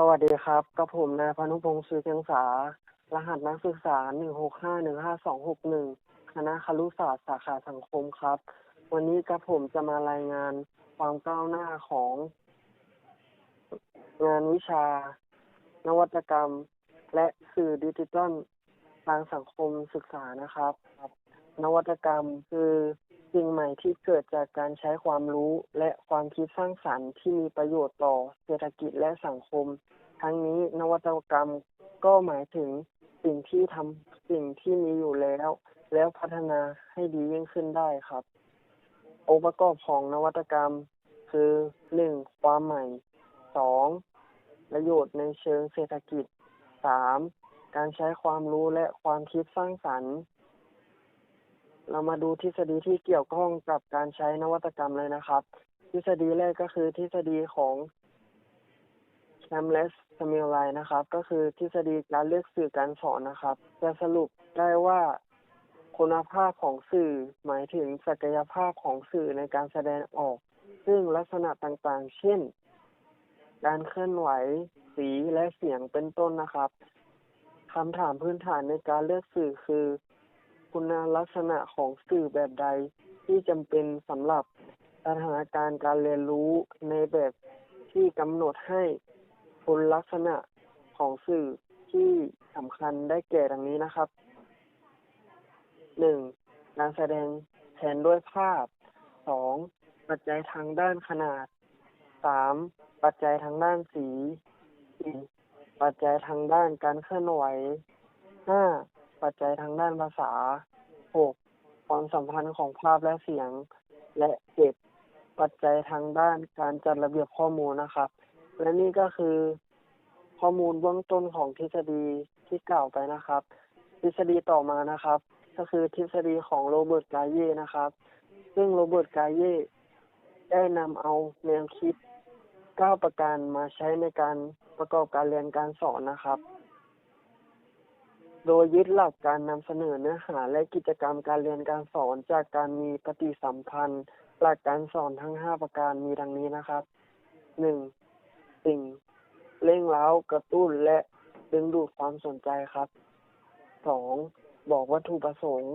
สวัสดีครับกับผมนายพานุพงศ์สุเชียงสา รหัสนักศึกษา165-15261คณะครุศาสตร์สาขาสังคมครับ วันนี้กับผมจะมารายงานความก้าวหน้าของ งานวิชา นวัตกรรม และสื่อดิจิทัลทางสังคมศึกษานะครับ นวัตกรรมคือ สิ่งใหม่ที่เกิดจากการใช้ความรู้และความคิดสร้างสรรค์ที่มีประโยชน์ต่อเศรษฐกิจและสังคม ทั้งนี้นวัตกรรมก็หมายถึงสิ่งที่ทำสิ่งที่มีอยู่แล้ว แล้วพัฒนาให้ดียิ่งขึ้นได้ครับ องค์ประกอบของนวัตกรรม คือหนึ่งความใหม่สองประโยชน์ในเชิงเศรษฐกิจสามการใช้ความรู้และความคิดสร้างสรรค์ เรามาดูทฤษฎีที่เกี่ยวข้องกับการใช้นวัตกรรมเลยนะครับ ทฤษฎีแรกก็คือทฤษฎีของ c a m l e s s m i l i นะครับ ก็คือทฤษฎีการเลือกสื่อการสอนนะครับ จะสรุปได้ว่าคุณภาพของสื่อหมายถึงศักยภาพของสื่อในการแสดงออก ซึ่งลักษณะต่างๆ เช่น การเคลื่อนไหว สีและเสียงเป็นต้นนะครับคำถามพื้นฐานในการเลือกสื่อคือ คุณลักษณะของสื่อแบบใดที่จำเป็นสำหรับสถานการณ์การเรียนรู้ในแบบที่กำหนดให้คุณลักษณะของสื่อที่สำคัญได้แก่ดังนี้นะครับหนึ่งการแสดงแทนด้วยภาพสองปัจจัยทางด้านขนาดสามปัจจัยทางด้านสีสี่ปัจจัยทางด้านการเคลื่อนไหวห้า ปัจจัยทางด้านภาษาหกความสัมพันธ์ของภาพและเสียง และเจ็ดปัจจัยทางด้านการจัดระเบียบข้อมูลนะครับ และนี่ก็คือข้อมูลเบื้องต้นของทฤษฎีที่กล่าวไปนะครับ ทฤษฎีต่อมานะครับ ก็คือทฤษฎีของโรเบิร์ตกาเย่นะครับ ซึ่งโรเบิร์ตกาเย่ได้นำเอาแนวคิด 9 ประการมาใช้ในการประกอบการเรียนการสอนนะครับ โดยยึดหลักการนำเสนอเนื้อหาและกิจกรรมการเรียนการสอนจากการมีปฏิสัมพันธ์ หลักการสอนทั้ง 5 ประการมีดังนี้นะครับ 1. สิ่งเร่งเร้ากระตุ้นและดึงดูดความสนใจครับ 2. บอกวัตถุประสงค์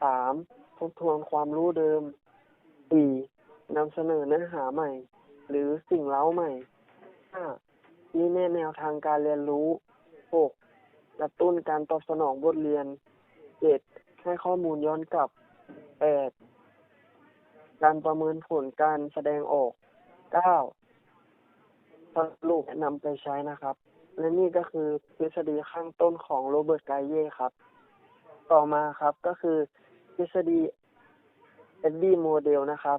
3. ทบทวนความรู้เดิม 4. นำเสนอเนื้อหาใหม่ หรือสิ่งเร้าใหม่ 5. ชี้แนแนวทางการเรียนรู้ 6. กระตุ้นการตอบสนองบทเรียน 7. ให้ข้อมูลย้อนกลับ 8. การประเมินผลการแสดงออก 9. สรุปนำไปใช้นะครับ และนี่ก็คือทฤษฎีข้างต้นของโรเบิร์ตไกเย่ครับ ต่อมาครับก็คือทฤษฎีเอ็ดดี้โมเดลนะครับ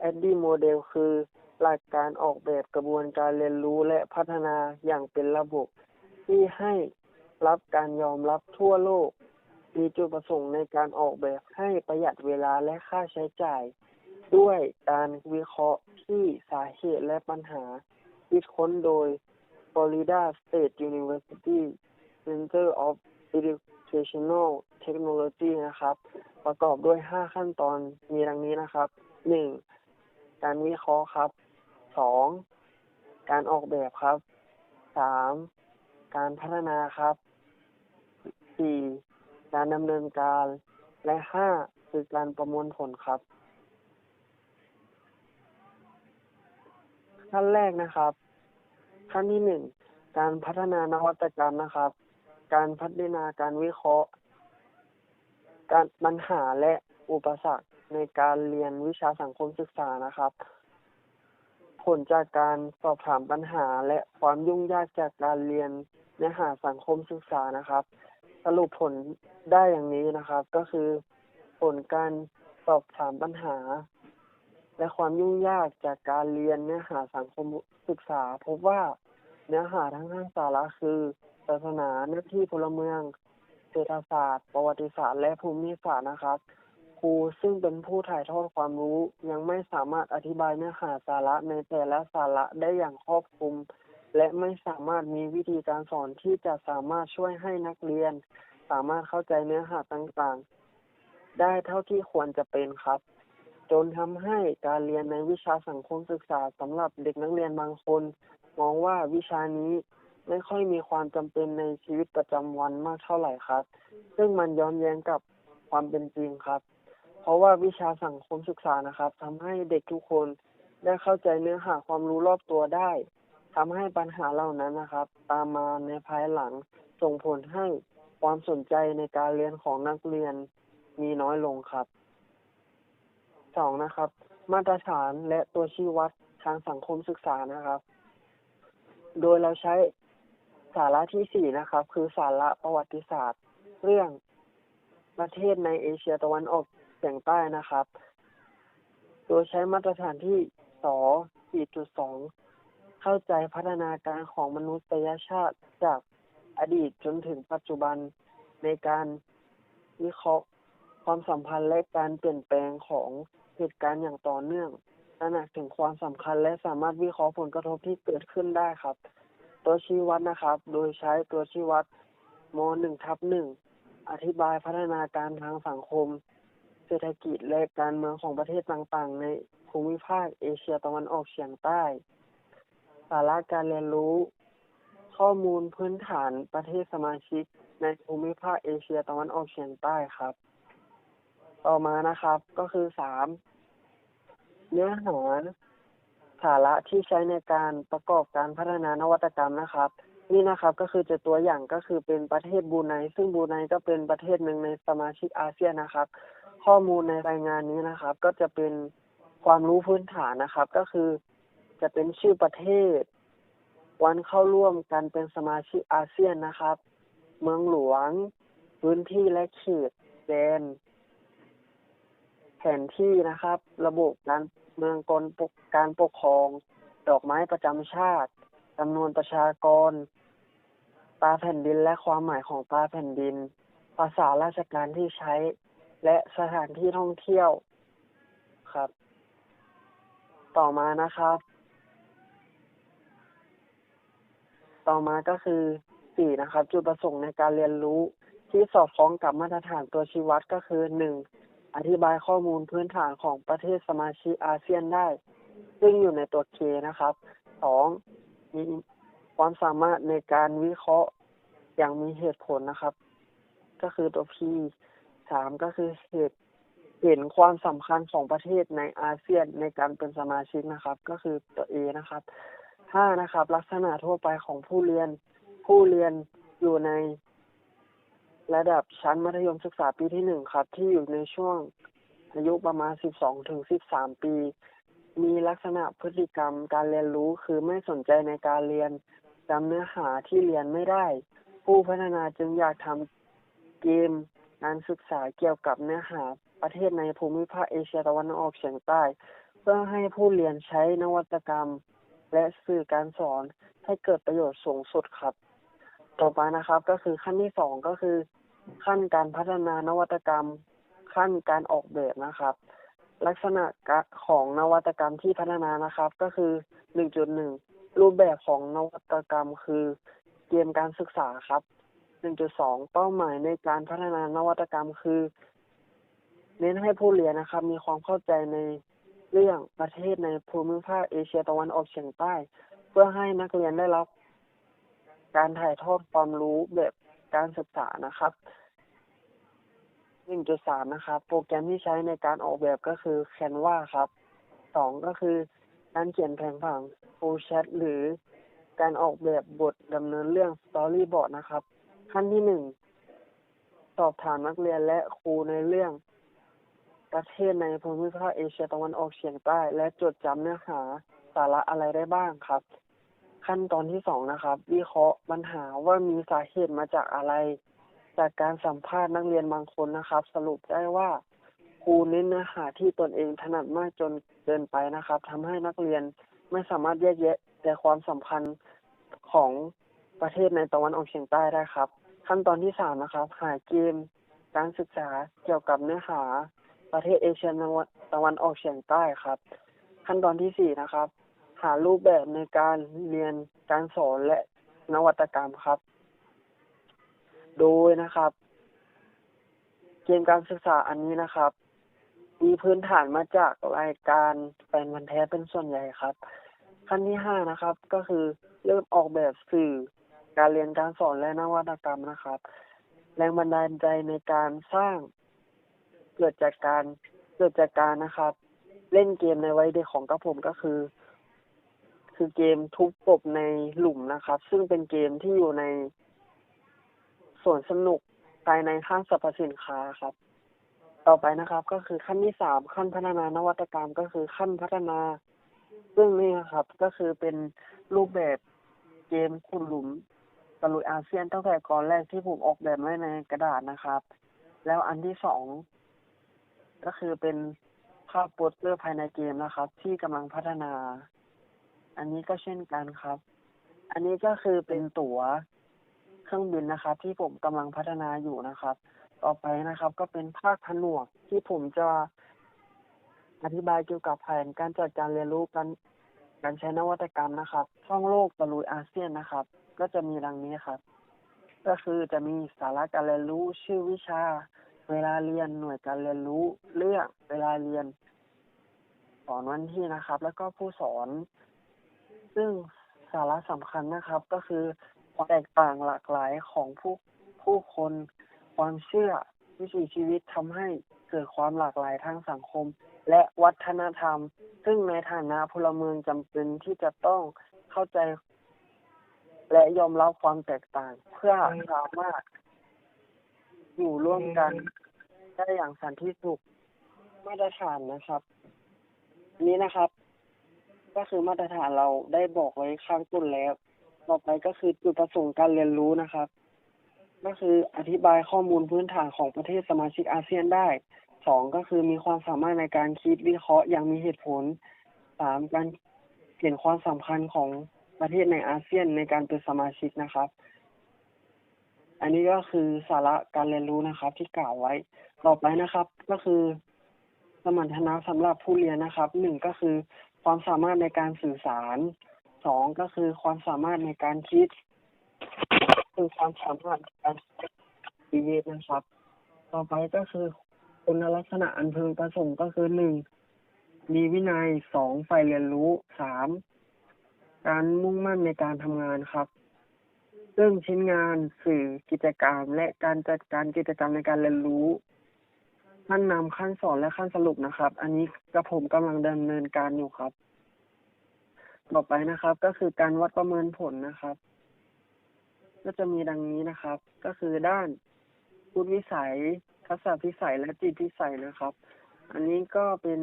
เอ็ดดี้โมเดลคือหลักการออกแบบกระบวนการเรียนรู้และพัฒนาอย่างเป็นระบบที่ให้ รับการยอมรับทั่วโลก มีจุดประสงค์ในการออกแบบให้ประหยัดเวลาและค่าใช้จ่าย ด้วยการวิเคราะห์ที่สาเหตุและปัญหา คิดค้นโดย Florida State University Center of Educational Technology นะครับ ประกอบด้วย 5 ขั้นตอนมีดังนี้นะครับ 1. การวิเคราะห์ครับ 2. การออกแบบครับ 3. การพัฒนาครับ 4. การดำเนินการ และ 5. คือการประมวลผลครับ ขั้นแรกนะครับ ขั้นที่หนึ่งการพัฒนานวัตกรรมนะครับ การพัฒนาการวิเคราะห์ การปัญหาและอุปสรรคในการเรียนวิชาสังคมศึกษานะครับ ผลจากการสอบถามปัญหาและความยุ่งยากจากการเรียน เนื้อหาสังคมศึกษานะครับ สรุปผลได้อย่างนี้นะครับ ก็คือผลการสอบถามปัญหา และความยุ่งยากจากการเรียนเนื้อหาสังคมศึกษา พบว่าเนื้อหาทั้งห้างสาระคือศาสนาหน้าที่พลเมืองเศรษฐศาสตร์ ประวัติศาสตร์และภูมิศาสตร์นะครับครูซึ่งเป็นผู้ถ่ายทอดความรู้ยังไม่สามารถอธิบายเนื้อหาสาระในแต่ละสาระได้อย่างครอบคลุม และไม่สามารถมีวิธีการสอนที่จะสามารถช่วยให้นักเรียน สามารถเข้าใจเนื้อหาต่างๆ ได้เท่าที่ควรจะเป็นครับ จนทำให้การเรียนในวิชาสังคมศึกษาสำหรับเด็กนักเรียนบางคน มองว่าวิชานี้ไม่ค่อยมีความจำเป็นในชีวิตประจำวันมากเท่าไหร่ครับ ซึ่งมันย้อนแย้งกับความเป็นจริงครับ เพราะว่าวิชาสังคมศึกษานะครับทำให้เด็กทุกคนได้เข้าใจเนื้อหาความรู้รอบตัวได้ ทำให้ปัญหาเหล่านั้นนะครับ ตามมาในภายหลังส่งผลให้ความสนใจในการเรียนของนักเรียนมีน้อยลงครับสองนะครับ มาตรฐานและตัวชี้วัดทางสังคมศึกษานะครับ โดยเราใช้สาระที่สี่นะครับ คือสาระประวัติศาสตร์ เรื่องประเทศในเอเชียตะวันออกเฉียงใต้นะครับ โดยใช้มาตรฐานที่สอ4.2 เข้าใจพัฒนาการของมนุษยชาติจากอดีตจนถึงปัจจุบันในการวิเคราะห์ความสัมพันธ์และการเปลี่ยนแปลงของเหตุการณ์อย่างต่อเนื่องตระหนักถึงความสำคัญและสามารถวิเคราะห์ผลกระทบที่เกิดขึ้นได้ครับ ตัวชี้วัดนะครับ โดยใช้ตัวชี้วัดม .1 ทับ1อธิบายพัฒนาการทางสังคม เศรษฐกิจและการเมืองของประเทศต่างๆ ในภูมิภาคเอเชียตะวันออกเฉียงใต้ สาระการเรียนรู้ ข้อมูลพื้นฐานประเทศสมาชิกในภูมิภาคเอเชียตะวันออกเฉียงใต้ครับ ต่อมานะครับก็คือสามเนื้อหาสาระที่ใช้ในการประกอบการพัฒนานวัตกรรมนะครับ นี่นะครับก็คือจะตัวอย่างก็คือเป็นประเทศบูไนซึ่งบูไนก็เป็นประเทศหนึ่งในสมาชิกอาเซียนนะครับ ข้อมูลในรายงานนี้นะครับ ก็จะเป็นความรู้พื้นฐานนะครับ ก็คือ จะเป็นชื่อประเทศ วันเข้าร่วมกันเป็นสมาชิกอาเซียนนะครับ เมืองหลวง พื้นที่และเขตแดน แผนที่นะครับ ระบบการเมืองกลการปกครอง ดอกไม้ประจำชาติจำนวนประชากร ตาแผ่นดินและความหมายของตาแผ่นดิน ภาษาราชการที่ใช้ และสถานที่ท่องเที่ยวครับ ต่อมานะครับ ต่อมาก็คือสี่นะครับ จุดประสงค์ในการเรียนรู้ ที่สอดคล้องกับมาตรฐานตัวชี้วัดก็คือหนึ่งอธิบายข้อมูลพื้นฐานของประเทศสมาชิกอาเซียนได้ ซึ่งอยู่ในตัวเคนะครับสองมีความสามารถในการวิเคราะห์อย่างมีเหตุผลนะครับ ก็คือตัว P สามก็คือเหตุเห็นความสำคัญของประเทศในอาเซียนในการเป็นสมาชิกนะครับ ก็คือตัว A นะครับ ห้านะครับ ลักษณะทั่วไปของผู้เรียน ผู้เรียนอยู่ในระดับชั้นมัธยมศึกษาปีที่หนึ่งครับ ที่อยู่ในช่วงอายุประมาณสิบสองถึงสิบสามปี มีลักษณะพฤติกรรมการเรียนรู้คือไม่สนใจในการเรียนจำเนื้อหาที่เรียนไม่ได้ ผู้พัฒนาจึงอยากทำเกมการศึกษาเกี่ยวกับเนื้อหาประเทศในภูมิภาคเอเชียตะวันออกเฉียงใต้ เพื่อให้ผู้เรียนใช้นวัตกรรม และสื่อการสอนให้เกิดประโยชน์สูงสุดครับ ต่อไปนะครับ ก็คือขั้นที่สองก็คือ ขั้นการพัฒนานวัตกรรม ขั้นการออกแบบนะครับ ลักษณะของนวัตกรรมที่พัฒนานะครับ ก็คือ 1.1 รูปแบบของนวัตกรรมคือเกมการศึกษาครับ 1.2 เป้าหมายในการพัฒนานวัตกรรมคือ เน้นให้ผู้เรียนนะครับ มีความเข้าใจใน เรื่องประเทศในภูมิภาคเอเชียตะวันออกเฉียงใต้ เพื่อให้นักเรียนได้รับ การถ่ายทอดความรู้แบบการศึกษานะครับ 1.3 นะครับ โปรแกรมที่ใช้ในการออกแบบก็คือ Canva ครับ 2 ก็คือการเขียนแผนผัง Full Chat หรือการออกแบบบทดำเนินเรื่อง Storyboard นะครับ ขั้นที่ 1 สอบถามนักเรียนและครูในเรื่อง ประเทศในภูมิภาคเอเชียตะวันออกเฉียงใต้ และจดจำเนื้อหาสาระอะไรได้บ้างครับ ขั้นตอนที่สองนะครับ วิเคราะห์ปัญหาว่ามีสาเหตุมาจากอะไร จากการสัมภาษณ์นักเรียนบางคนนะครับ สรุปได้ว่าครูเน้นเนื้อหาที่ตนเองถนัดมากจนเกินไปนะครับทำให้นักเรียนไม่สามารถแยกแยะแต่ความสัมพันธ์ของประเทศในตะวันออกเฉียงใต้ได้ครับ ขั้นตอนที่สามนะครับ หาเกมการศึกษาเกี่ยวกับเนื้อหา ประเทศเอเชียตะวันออกเฉียงใต้ครับ ขั้นตอนที่สี่นะครับ หารูปแบบในการเรียนการสอนและนวัตกรรมครับ โดยนะครับ เกมการศึกษาอันนี้นะครับ มีพื้นฐานมาจากรายการแฟนพันแท้เป็นส่วนใหญ่ครับ ขั้นที่ห้านะครับ ก็คือเริ่มออกแบบสื่อการเรียนการสอนและนวัตกรรมนะครับ แรงบันดาลใจในการสร้าง เกิดจากการเกิดจากการนะครับ เล่นเกมในวัยเด็กของกระผมก็คือ คือเกมทุบกบในหลุมนะครับ ซึ่งเป็นเกมที่อยู่ในสวนสนุกภายในห้างสรรพสินค้าครับ ต่อไปนะครับ ก็คือขั้นที่สามขั้นพัฒนานวัตกรรมก็คือขั้นพัฒนา ซึ่งนี่นะครับ ก็คือเป็นรูปแบบเกมขุดหลุมตะลุยอาเซียนตั้งแต่ก่อนแรกที่ผมออกแบบไว้ในกระดาษนะครับ แล้วอันที่สอง ก็คือเป็นภาพโปสเตอร์ภายในเกมนะครับ ที่กำลังพัฒนา อันนี้ก็เช่นกันครับ อันนี้ก็คือเป็นตั๋วเครื่องบินนะครับ ที่ผมกำลังพัฒนาอยู่นะครับ ต่อไปนะครับ ก็เป็นภาคผนวกที่ผมจะอธิบายเกี่ยวกับแผนการจัดการเรียนรู้การการใช้นวัตกรรมนะครับท่องโลกตะลุยอาเซียนนะครับ ก็จะมีดังนี้ครับ ก็คือจะมีสาระการเรียนรู้ชื่อวิชา เวลาเรียนหน่วยการเรียนรู้เรื่องเวลาเรียน สอนวันที่นะครับ แล้วก็ผู้สอน ซึ่งสาระสำคัญนะครับ ก็คือความแตกต่างหลากหลายของผู้ผู้คน ความเชื่อวิถีชีวิตทำให้เกิดความหลากหลายทางสังคม และวัฒนธรรม ซึ่งในฐานะพลเมืองจำเป็นที่จะต้องเข้าใจ และยอมรับความแตกต่าง เพื่อสามารถ อยู่ร่วมกัน ได้อย่างสันติสุขมาตรฐานนะครับ นี้นะครับ ก็คือมาตรฐานเราได้บอกไว้ข้างต้นแล้ว ต่อไปก็คือจุดประสงค์การเรียนรู้นะครับ ก็คืออธิบายข้อมูลพื้นฐานของประเทศสมาชิกอาเซียนได้สองก็คือมีความสามารถในการคิดวิเคราะห์อย่างมีเหตุผลสามการเห็นความสำคัญของประเทศในอาเซียนในการเป็นสมาชิกนะครับ อันนี้ก็คือสาระการเรียนรู้นะครับ ที่กล่าวไว้ ต่อไปนะครับ ก็คือ สมรรถนะสำหรับผู้เรียนนะครับหนึ่งก็คือความสามารถในการสื่อสารสองก็คือความสามารถในการคิด คือความสามารถในการชีวิตนะครับ ต่อไปก็คือคุณลักษณะอันพึงประสงค์ก็คือหนึ่งมีวินัยสองใฝ่เรียนรู้สามการมุ่งมั่นในการทำงานครับ ซึ่งชิ้นงานสื่อกิจกรรม และการจัดการกิจกรรมในการเรียนรู้ขั้นนำขั้นสอนและขั้นสรุปนะครับ อันนี้กระผมกำลังดำเนินการอยู่ครับ ต่อไปนะครับ ก็คือการวัดประเมินผลนะครับ ก็จะมีดังนี้นะครับ ก็คือด้านพุทธวิสัย ทักษะพิสัยและจิตพิสัยนะครับ อันนี้ก็เป็น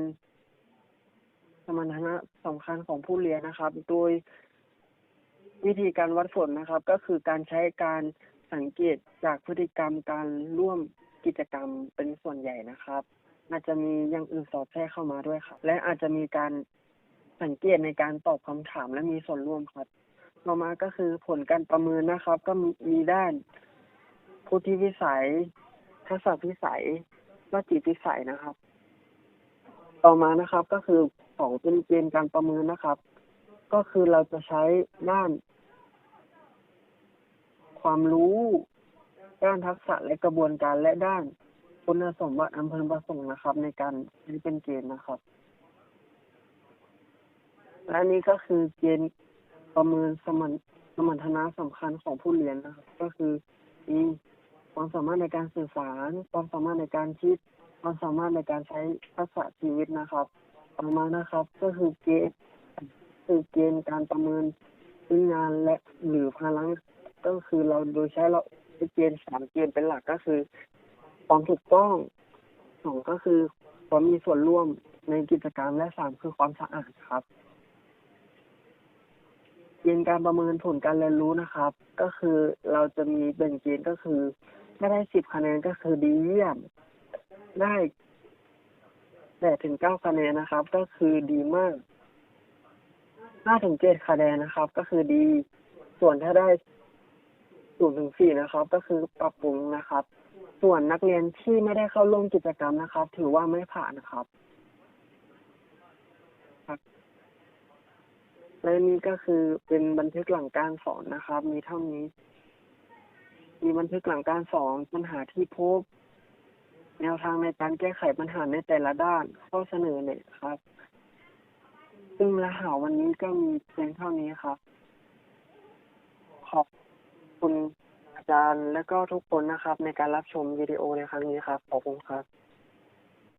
สมรรถนะสำคัญของผู้เรียนนะครับ โดย วิธีการวัดผลนะครับ ก็คือการใช้การสังเกตจากพฤติกรรมการร่วมกิจกรรมเป็นส่วนใหญ่นะครับ อาจจะมีอย่างอื่นสอดแทรกเข้ามาด้วยครับ และอาจจะมีการสังเกตในการตอบคำถามและมีส่วนร่วมครับต่อมาก็คือผลการประเมินนะครับ ก็มีด้านพุทธิวิสัย ทักษะพิสัยและจิตพิสัยนะครับ ต่อมานะครับก็คือสองเป็นเกณฑ์การประเมินนะครับ ก็คือเราจะใช้ด้าน ความรู้ ด้านทักษะและกระบวนการและด้านคุณสมบัติอำเภอประสงค์นะครับ ในการใช้เป็นเกณฑ์นะครับ และนี่ก็คือเกณฑ์ประเมินสมรรถสมรรถนะสำคัญของผู้เรียนนะครับ ก็คือมีความสามารถในการสื่อสาร ความสามารถในการคิด ความสามารถในการใช้ทักษะชีวิตนะครับต่อมานะครับ ก็คือเกณฑ์คือเกณฑ์การประเมินพื้นงานและหรือพลัง ก็คือเราโดยใช้เราเกณฑ์สามเกณฑ์เป็นหลักก็คือ ความถูกต้องสองก็คือความมีส่วนร่วมในกิจกรรมและสามคือความสะอาดครับเกณฑ์การประเมินผลการเรียนรู้นะครับ ก็คือเราจะมีแบ่งเกณฑ์ก็คือถ้าได้สิบคะแนนก็คือดีเยี่ยม ได้แปดถึงเก้าคะแนนนะครับ ก็คือดีมากห้าถึงเจ็ดคะแนนนะครับ ก็คือดี ส่วนถ้าได้ ศูนย์ถึงสี่นะครับ ก็คือปรับปรุงนะครับ ส่วนนักเรียนที่ไม่ได้เข้าร่วมกิจกรรมนะครับ ถือว่าไม่ผ่านนะครับและนี่ก็คือเป็นบันทึกหลังการสอนนะครับ มีเท่านี้ มีบันทึกหลังการสอนปัญหาที่พบ แนวทางในการแก้ไขปัญหาในแต่ละด้าน ข้อเสนอเนี่ยครับ ซึ่งเนื้อหาวันนี้ก็มีเพียงเท่านี้ครับ คุณอาจารย์และก็ทุกคนนะครับในการรับชมวิดีโอในครั้งนี้ครับขอบคุณครับ